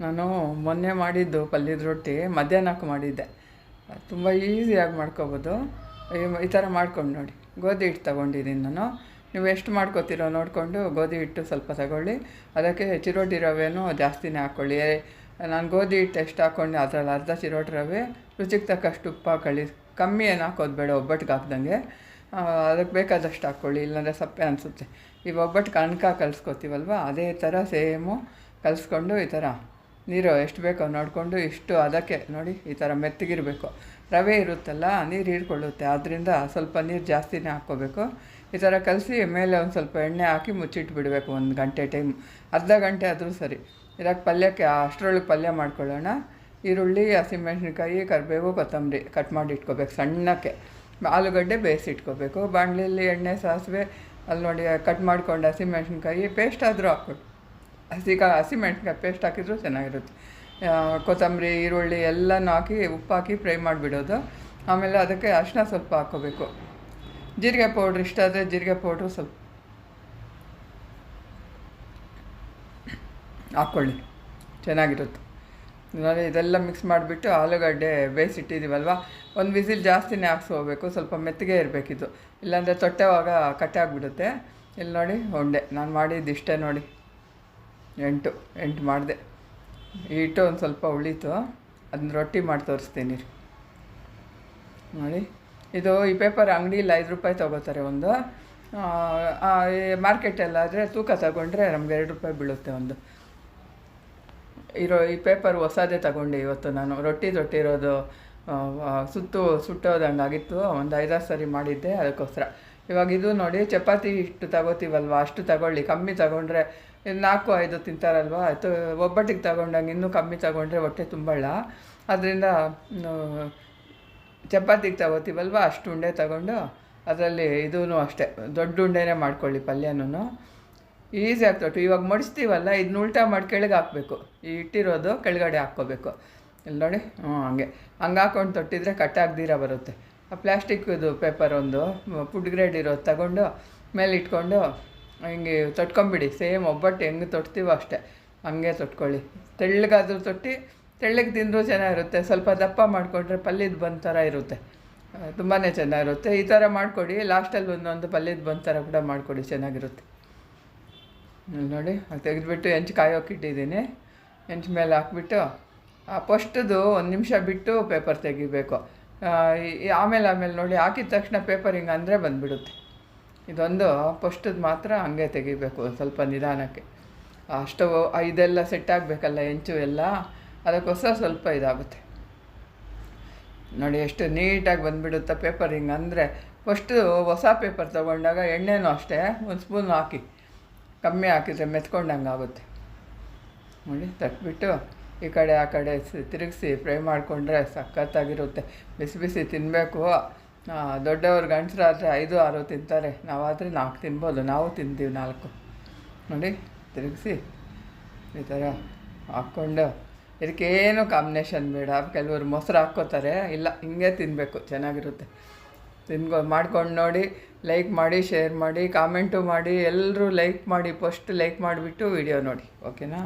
ನಾನು ಮೊನ್ನೆ ಮಾಡಿದ್ದು ಪಲ್ಯದ ರೊಟ್ಟಿ ಮಧ್ಯಾಹ್ನಕ್ಕೆ ಮಾಡಿದ್ದೆ. ತುಂಬ ಈಸಿಯಾಗಿ ಮಾಡ್ಕೋಬೋದು. ಈ- ಈ ಥರ ಮಾಡ್ಕೊಂಡು ನೋಡಿ. ಗೋಧಿ ಹಿಟ್ಟು ತೊಗೊಂಡಿದ್ದೀನಿ ನಾನು. ನೀವು ಎಷ್ಟು ಮಾಡ್ಕೋತೀರೋ ನೋಡಿಕೊಂಡು ಗೋಧಿ ಹಿಟ್ಟು ಸ್ವಲ್ಪ ತಗೊಳ್ಳಿ. ಅದಕ್ಕೆ ಚಿರೋಟಿ ರವೆನೂ ಜಾಸ್ತಿನೇ ಹಾಕ್ಕೊಳ್ಳಿ ನಾನು ಗೋಧಿ ಹಿಟ್ಟು ಎಷ್ಟು ಹಾಕ್ಕೊಂಡು ಅದರಲ್ಲಿ ಅರ್ಧ ಚಿರೋಟಿ ರವೆ, ರುಚಿಗೆ ತಕ್ಕಷ್ಟು ಉಪ್ಪು ಹಾಕೊಳ್ಳಿ. ಕಮ್ಮಿ ಏನು ಹಾಕೋದು ಬೇಡ, ಒಬ್ಬಟ್ಟಿಗೆ ಹಾಕ್ದಂಗೆ. ಅದಕ್ಕೆ ಬೇಕಾದಷ್ಟು ಹಾಕ್ಕೊಳ್ಳಿ ಇಲ್ಲಾಂದರೆ ಸಪ್ಪೆ ಅನಿಸುತ್ತೆ. ಈಗ ಒಬ್ಬಟ್ಟು ಕಣ್ಕ ಕಲಿಸ್ಕೊತೀವಲ್ವ, ಅದೇ ಥರ ಸೇಮು ಕಲಿಸ್ಕೊಂಡು ಈ ಥರ ನೀರು ಎಷ್ಟು ಬೇಕೋ ನೋಡಿಕೊಂಡು ಇಷ್ಟು ಅದಕ್ಕೆ ನೋಡಿ ಈ ಥರ ಮೆತ್ತಗಿರಬೇಕು. ರವೆ ಇರುತ್ತಲ್ಲ, ನೀರು ಹೀರ್ಕೊಳ್ಳುತ್ತೆ. ಆದ್ದರಿಂದ ಸ್ವಲ್ಪ ನೀರು ಜಾಸ್ತಿನೇ ಹಾಕ್ಕೋಬೇಕು. ಈ ಥರ ಕಲಸಿ ಮೇಲೆ ಒಂದು ಸ್ವಲ್ಪ ಎಣ್ಣೆ ಹಾಕಿ ಮುಚ್ಚಿಟ್ಟು ಬಿಡಬೇಕು ಒಂದು ಗಂಟೆ ಟೈಮ್. ಅರ್ಧ ಗಂಟೆ ಆದರೂ ಸರಿ. ಇದಕ್ಕೆ ಪಲ್ಯಕ್ಕೆ, ಅಷ್ಟರೊಳಗೆ ಪಲ್ಯ ಮಾಡ್ಕೊಳ್ಳೋಣ. ಈರುಳ್ಳಿ ಹಸಿಮೆಣ್ಸಿನ್ಕಾಯಿ ಕರಿಬೇವು, ಕೊತ್ತಂಬರಿ ಕಟ್ ಮಾಡಿ ಇಟ್ಕೋಬೇಕು ಸಣ್ಣಕ್ಕೆ. ಆಲೂಗಡ್ಡೆ ಬೇಯಿಸಿಟ್ಕೋಬೇಕು ಬಾಣಲೆಯಲ್ಲಿ ಎಣ್ಣೆ ಸಾಸಿವೆ, ಅಲ್ಲಿ ನೋಡಿ ಕಟ್ ಮಾಡ್ಕೊಂಡು ಹಸಿಮೆಣ್ಸಿನ್ಕಾಯಿ ಪೇಸ್ಟ್ ಆದರೂ ಹಾಕ್ಬೇಕು. ಹಸಿಕ ಹಸಿಮೆಣ್ಸಿನ್ಕಾಯಿ ಪೇಸ್ಟ್ ಹಾಕಿದ್ರು ಚೆನ್ನಾಗಿರುತ್ತೆ. ಕೊತ್ತಂಬರಿ, ಈರುಳ್ಳಿ ಎಲ್ಲನೂ ಹಾಕಿ, ಉಪ್ಪು ಹಾಕಿ ಫ್ರೈ ಮಾಡಿಬಿಡೋದು. ಆಮೇಲೆ ಅದಕ್ಕೆ ಅರಿಶಿನ ಸ್ವಲ್ಪ ಹಾಕ್ಕೋಬೇಕು. ಜೀರಿಗೆ ಪೌಡ್ರ್ ಇಷ್ಟ ಆದರೆ ಜೀರಿಗೆ ಪೌಡ್ರು ಸ್ವಲ್ಪ ಹಾಕ್ಕೊಳ್ಳಿ. ಚೆನ್ನಾಗಿರುತ್ತೆ. ನೋಡಿ, ಇದೆಲ್ಲ ಮಿಕ್ಸ್ ಮಾಡಿಬಿಟ್ಟು ಆಲೂಗಡ್ಡೆ ಬೇಯಿಸಿಟ್ಟಿದ್ದೀವಲ್ವ? ಒಂದು ವಿಸಿಲ್ ಜಾಸ್ತಿನೇ ಹಾಕ್ಸ್ಕೋಬೇಕು ಸ್ವಲ್ಪ ಮೆತ್ತಗೆ ಇರಬೇಕಿದು ಇಲ್ಲಾಂದರೆ ತೊಟ್ಟೆವಾಗ ಕಟ್ಟಾಗ್ಬಿಡುತ್ತೆ ಇಲ್ಲಿ ನೋಡಿ ಹೊಂಡೆ ನಾನು ಮಾಡಿದ್ದು ಇಷ್ಟೇ ನೋಡಿ. ಎಂಟು ಎಂಟು ಮಾಡಿದೆ. ಹಿಟ್ಟು ಒಂದು ಸ್ವಲ್ಪ ಉಳಿತು. ಅದನ್ನ ರೊಟ್ಟಿ ಮಾಡಿ ತೋರಿಸ್ತೀನಿ. ನೋಡಿ. ಇದು ಈ ಪೇಪರ್ ಅಂಗಡಿಯಲ್ಲಿ ಐದು ರೂಪಾಯಿ ತೊಗೋತಾರೆ ಒಂದು. ಮಾರ್ಕೆಟಲ್ಲಾದರೆ ತೂಕ ತಗೊಂಡ್ರೆ ನಮ್ಗೆ ಎರಡು ರೂಪಾಯಿ ಬೀಳುತ್ತೆ ಒಂದು. ಇರೋ ಈ ಪೇಪರ್ ಹೊಸದೇ ತಗೊಂಡೆ ಇವತ್ತು ನಾನು. ರೊಟ್ಟಿ ತೊಟ್ಟಿರೋದು ಸುತ್ತು ಸುಟ್ಟೋದಂಗಾಗಿತ್ತು ಒಂದು ಐದಾರು ಸರಿ ಮಾಡಿದ್ದೆ, ಅದಕ್ಕೋಸ್ಕರ. ಇವಾಗ ಇದು ನೋಡಿ, ಚಪಾತಿ ಇಷ್ಟು ತಗೋತೀವಲ್ವ? ಅಷ್ಟು ತಗೊಳ್ಳಿ, ಕಮ್ಮಿ ತಗೊಂಡ್ರೆ ನಾಲ್ಕು, ಐದು ತಿಂತಾರಲ್ವ? ಅದು ಒಬ್ಬಟ್ಟಿಗೆ ತಗೊಂಡಂಗೆ ಇನ್ನೂ ಕಮ್ಮಿ ತಗೊಂಡ್ರೆ ಹೊಟ್ಟೆ ತುಂಬಲ್ಲ. ಅದರಿಂದ ಚಪಾತಿಗೆ ತಗೋತೀವಲ್ವ? ಅಷ್ಟು ಉಂಡೆ ತಗೊಂಡು ಅದರಲ್ಲಿ ಇದೂ ಅಷ್ಟೇ, ದೊಡ್ಡ ಉಂಡೆನೇ ಮಾಡ್ಕೊಳ್ಳಿ ಪಲ್ಯನೂ ಈಸಿ ಆಗ್ತೊಟ್ಟು ಇವಾಗ ಮಡಿಸ್ತೀವಲ್ಲ ಇದನ್ನ ಉಲ್ಟಾ ಮಾಡಿ ಕೆಳಗೆ ಹಾಕಬೇಕು. ಈ ಇಟ್ಟಿರೋದು ಕೆಳಗಡೆ ಹಾಕ್ಕೋಬೇಕು. ಇಲ್ಲಿ ನೋಡಿ ಹ್ಞೂ ಹಂಗೆ. ಹಂಗೆ ಹಾಕೊಂಡು ತೊಟ್ಟಿದ್ರೆ ಕಟ್ಟಾಗ್ದಿರ ಬರುತ್ತೆ. ಪ್ಲ್ಯಾಸ್ಟಿಕ್ದು ಪೇಪರ್ ಒಂದು ಫುಡ್ ಗ್ರೇಡ್ ಇರೋದು ತಗೊಂಡು, ಮೇಲೆ ಇಟ್ಕೊಂಡು, ಹಿಂಗೆ ತೊಟ್ಕೊಂಬಿಡಿ ಸೇಮ್ ಒಬ್ಬಟ್ಟು ಹೆಂಗೆ ತೊಟ್ತೀವೋ ಅಷ್ಟೇ. ಹಂಗೆ ತೊಟ್ಕೊಳ್ಳಿ. ತೆಳ್ಳಗಾದರೂ ತೊಟ್ಟಿ, ತೆಳ್ಳಗೆ ತಿಂದರೂ ಚೆನ್ನಾಗಿರುತ್ತೆ. ಸ್ವಲ್ಪ ದಪ್ಪ ಮಾಡಿಕೊಂಡ್ರೆ ಪಲ್ಯದ ಬಂದ ಥರ ಇರುತ್ತೆ. ತುಂಬಾ ಚೆನ್ನಾಗಿರುತ್ತೆ. ಈ ಥರ ಮಾಡಿಕೊಡಿ. ಲಾಸ್ಟಲ್ಲಿ ಒಂದೊಂದು ಪಲ್ಯದ ಬಂದ ಥರ ಕೂಡ ಮಾಡಿಕೊಡಿ. ಚೆನ್ನಾಗಿರುತ್ತೆ. ನೋಡಿ, ಅದು ತೆಗೆದುಬಿಟ್ಟು ಹೆಂಚು ಕಾಯೋಕೆ ಇಟ್ಟಿದ್ದೀನಿ. ಹೆಂಚು ಮೇಲೆ ಹಾಕ್ಬಿಟ್ಟು, ಆ ಫಸ್ಟ್ದು ಒಂದು ನಿಮಿಷ ಬಿಟ್ಟು ಪೇಪರ್ ತೆಗಿಬೇಕು. ಆಮೇಲೆ ಆಮೇಲೆ ನೋಡಿ ಹಾಕಿದ ತಕ್ಷಣ ಪೇಪರ್ ಹಿಂಗೆ ಅಂದರೆ ಬಂದುಬಿಡುತ್ತೆ. ಇದೊಂದು ಪಸ್ಟದ ಮಾತ್ರ ಹಂಗೆ ತೆಗಿಬೇಕು ಒಂದು ಸ್ವಲ್ಪ ನಿಧಾನಕ್ಕೆ. ಅಷ್ಟು ಇದೆಲ್ಲ ಸೆಟ್ ಆಗಬೇಕಲ್ಲ, ಹೆಂಚು ಎಲ್ಲ ಅದಕ್ಕೋಸ್ಕರ ಸ್ವಲ್ಪ ಇದಾಗುತ್ತೆ. ನೋಡಿ ಎಷ್ಟು ನೀಟಾಗಿ ಬಂದುಬಿಡುತ್ತೆ ಪೇಪರ್ ಹಿಂಗೆ ಅಂದರೆ. ಫಸ್ಟು ಹೊಸ ಪೇಪರ್ ತೊಗೊಂಡಾಗ ಎಣ್ಣೆನೂ ಅಷ್ಟೇ, ಒಂದು ಸ್ಪೂನ್ ಹಾಕಿ. ಕಮ್ಮಿ ಹಾಕಿದರೆ ಮೆತ್ಕೊಂಡಂಗೆ ಆಗುತ್ತೆ ನೋಡಿ, ತಟ್ಬಿಟ್ಟು ಈ ಕಡೆ, ಆ ಕಡೆ ತಿರುಗಿಸಿ ಫ್ರೈ ಮಾಡಿಕೊಂಡ್ರೆ ಸಖತ್ತಾಗಿರುತ್ತೆ. ಬಿಸಿ ಬಿಸಿ ತಿನ್ನಬೇಕು ದೊಡ್ಡವ್ರು ಗಂಡಸರಾದರೆ ಐದು, ಆರು ತಿಂತಾರೆ. ನಾವಾದರೆ ನಾಲ್ಕು ತಿನ್ಬೋದು. ನಾವು ತಿಂತೀವಿ ನಾಲ್ಕು. ನೋಡಿ, ತಿರುಗಿಸಿ ಈ ಥರ ಹಾಕ್ಕೊಂಡು. ಇದಕ್ಕೇನು ಕಾಂಬಿನೇಷನ್ ಬೇಡ. ಕೆಲವರು ಮೊಸರು ಹಾಕ್ಕೋತಾರೆ. ಇಲ್ಲ, ಹಿಂಗೆ ತಿನ್ನಬೇಕು ಚೆನ್ನಾಗಿರುತ್ತೆ. ತಿನ್ಕೊ, ಮಾಡ್ಕೊಂಡು ನೋಡಿ ಲೈಕ್ ಮಾಡಿ ಶೇರ್ ಮಾಡಿ ಕಾಮೆಂಟು ಮಾಡಿ ಎಲ್ಲರೂ ಲೈಕ್ ಮಾಡಿ ಫಸ್ಟ್ ಲೈಕ್ ಮಾಡಿಬಿಟ್ಟು ವಿಡಿಯೋ ನೋಡಿ. ಓಕೆನಾ